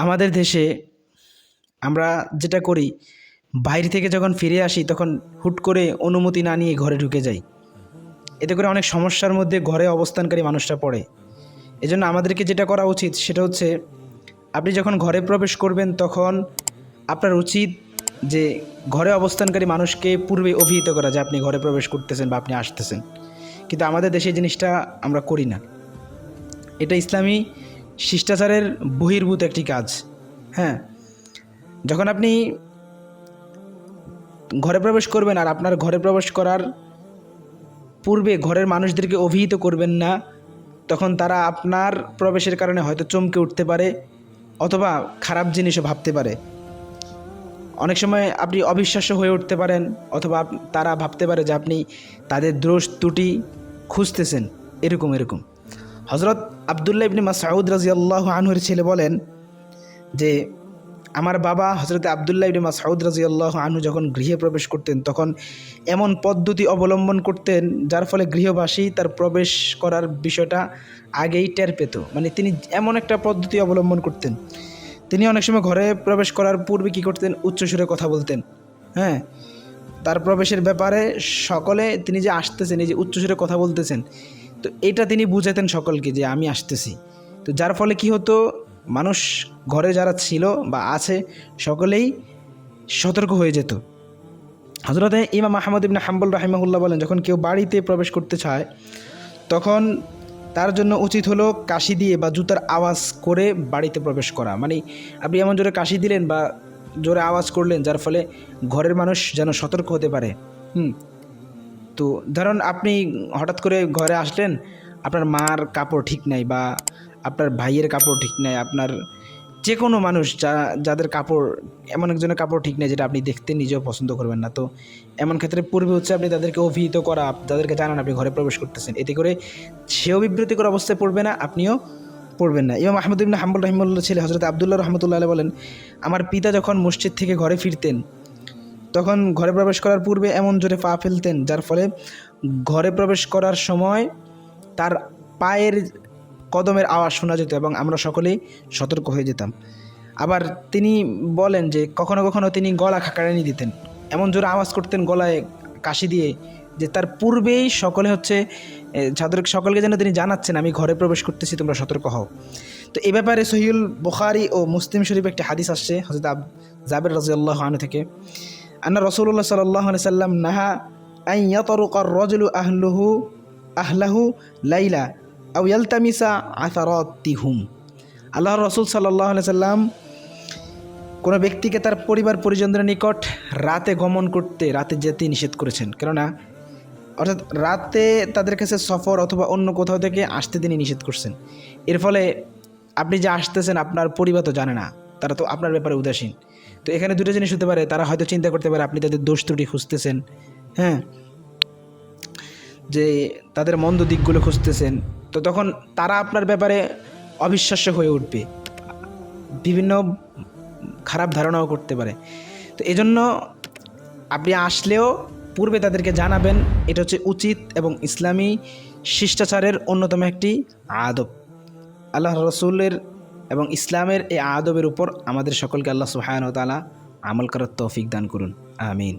আমাদের দেশে আমরা যেটা করি, বাইরে থেকে যখন ফিরে আসি তখন হুট করে অনুমতি না নিয়ে ঘরে ঢুকে যাই। এতে করে অনেক সমস্যার মধ্যে ঘরে অবস্থানকারী মানুষটা পড়ে। এজন্য আমাদেরকে যেটা করা উচিত সেটা হচ্ছে, আপনি যখন ঘরে প্রবেশ করবেন তখন আপনার উচিত যে ঘরে অবস্থানকারী মানুষকে পূর্বে অভিহিত করা যে আপনি ঘরে প্রবেশ করতেছেন বা আপনি আসতেছেন। কিন্তু আমাদের দেশে জিনিসটা আমরা করি না। এটা ইসলামী শিষ্টাচারের বহির্ভূত একটি কাজ। হ্যাঁ? যখন আপনি ঘরে প্রবেশ করবেন আর আপনার ঘরে প্রবেশ করার পূর্বে ঘরের মানুষদেরকে অভিহিত করবেন না, তখন তারা আপনার প্রবেশের কারণে হয়তো চমকে উঠতে পারে অথবা খারাপ জিনিসও ভাবতে পারে। অনেক সময় আপনি অবিশ্বাস্য হয়ে উঠতে পারেন অথবা তারা ভাবতে পারে যে আপনি তাদের দোষ, ত্রুটি খুঁজতেছেন। এরকম এরকম। হজরত আবদুল্লাহ ইবনি মাসউদ রাজিয়াল্লাহ আনহুর ছেলে বলেন যে, আমার বাবা হজরত আবদুল্লাহ ইবনে মাসউদ রাজিয়াল্লাহ আনহু যখন গৃহে প্রবেশ করতেন, তখন এমন পদ্ধতি অবলম্বন করতেন যার ফলে গৃহবাসী তার প্রবেশ করার বিষয়টা আগেই টের পেত। মানে তিনি এমন একটা পদ্ধতি অবলম্বন করতেন। তিনি অনেক সময় ঘরে প্রবেশ করার পূর্বে কী করতেন? উচ্চস্বরে কথা বলতেন। হ্যাঁ? তার প্রবেশের ব্যাপারে সকলে তিনি যে আসতেছেন, এই যে উচ্চস্বরে কথা বলতেছেন তো এটা তিনি বুঝাতেন সকলকে যে আমি আসতেছি। তো যার ফলে কি হতো, মানুষ ঘরে যারা ছিল বা আছে, সকলেই সতর্ক হয়ে যেত। হজরতে ইমাম আহমদ ইবনে হাম্বুল রাহিমাহুল্লাহ বলেন, যখন কেউ বাড়িতে প্রবেশ করতে চায়, তখন তার জন্য উচিত হলো কাশি দিয়ে বা জুতার আওয়াজ করে বাড়িতে প্রবেশ করা। মানে আপনি এমন জোরে কাশি দিলেন বা জোরে আওয়াজ করলেন, যার ফলে ঘরের মানুষ যেন সতর্ক হতে পারে। হুম তো ধরুন আপনি হঠাৎ করে ঘরে আসলেন, আপনার মার কাপড় ঠিক নাই বা আপনার ভাইয়ের কাপড় ঠিক নাই, আপনার যে কোনো মানুষ যা, যাদের কাপড়, এমন একজনের কাপড় ঠিক নেই যেটা আপনি দেখতে নিজেও পছন্দ করবেন না। তো এমন ক্ষেত্রে পূর্বে হচ্ছে আপনি তাদেরকে অভিহিত করা, তাদেরকে জানান আপনি ঘরে প্রবেশ করতেছেন। এতে করে সেও বিবৃতিকর অবস্থায় পড়বে না, আপনিও পড়বেন না। ইমাম আহমদ ইবনে হাম্বুল রহিমুল্লাহ ছেলে হজরত আবদুল্লাহ রহমতুল্লাহ বলেন, আমার পিতা যখন মসজিদ থেকে ঘরে ফিরতেন তখন ঘরে প্রবেশ করার পূর্বে এমন জোরে পা ফেলতেন, যার ফলে ঘরে প্রবেশ করার সময় তার পায়ের কদমের আওয়াজ শোনা যেত এবং আমরা সকলেই সতর্ক হয়ে যেতাম। আবার তিনি বলেন যে, কখনো কখনো তিনি গলা খাকারানি দিতেন। এমন জোরে আওয়াজ করতেন গলায় কাশি দিয়ে যে, তার পূর্বেই সকলে হচ্ছে ছাত্র সকলকে যেন তিনি জানাচ্ছেন, আমি ঘরে প্রবেশ করতেছি, তোমরা সতর্ক হও। তো এ ব্যাপারে সহিউল বুখারি ও মুসলিম শরীফ একটি হাদিস আসছে হজরত আব, জাবের রাজিয়াল্লাহ আনু থেকে। আন্না রসুল্লাহ সাল্লাহ সাল্লাম নাহা আই ইয়াতরুকার রজলু আহলুহু আহলাহু লাইলা আউ ইয়ালতামিসা আসারতিহুম। আল্লাহ রসুল সাল্লাহ সাল্লাম কোনো ব্যক্তিকে তার পরিবার পরিজনদের নিকট রাতে গমন করতে, রাতে যেতে নিষেধ করেছেন। কেননা, অর্থাৎ রাতে তাদের কাছে সফর অথবা অন্য কোথাও থেকে আসতে তিনি নিষেধ করছেন। এর ফলে আপনি যে আসতেছেন, আপনার পরিবার তো জানে না, তারা তো আপনার ব্যাপারে উদাসীন। তো এখানে দুটো জিনিস হতে পারে, তারা হয়তো চিন্তা করতে পারে আপনি তাদের দোষ ত্রুটি খুঁজতেছেন হ্যাঁ? যে তাদের মন্দ দিকগুলো খুঁজতেছেন, তো তখন তারা আপনার ব্যাপারে অবিশ্বাস্য হয়ে উঠবে, বিভিন্ন খারাপ ধারণাও করতে পারে। তো এজন্য আপনি আসলেও পূর্বে তাদেরকে জানাবেন, এটা হচ্ছে উচিত এবং ইসলামী শিষ্টাচারের অন্যতম একটি আদব। আল্লাহ রসুলের এবং ইসলামের এই আদবের উপর আমাদের সকলকে আল্লাহ সুহায়নতালা আমল করার তৌফিক দান করুন। আমিন।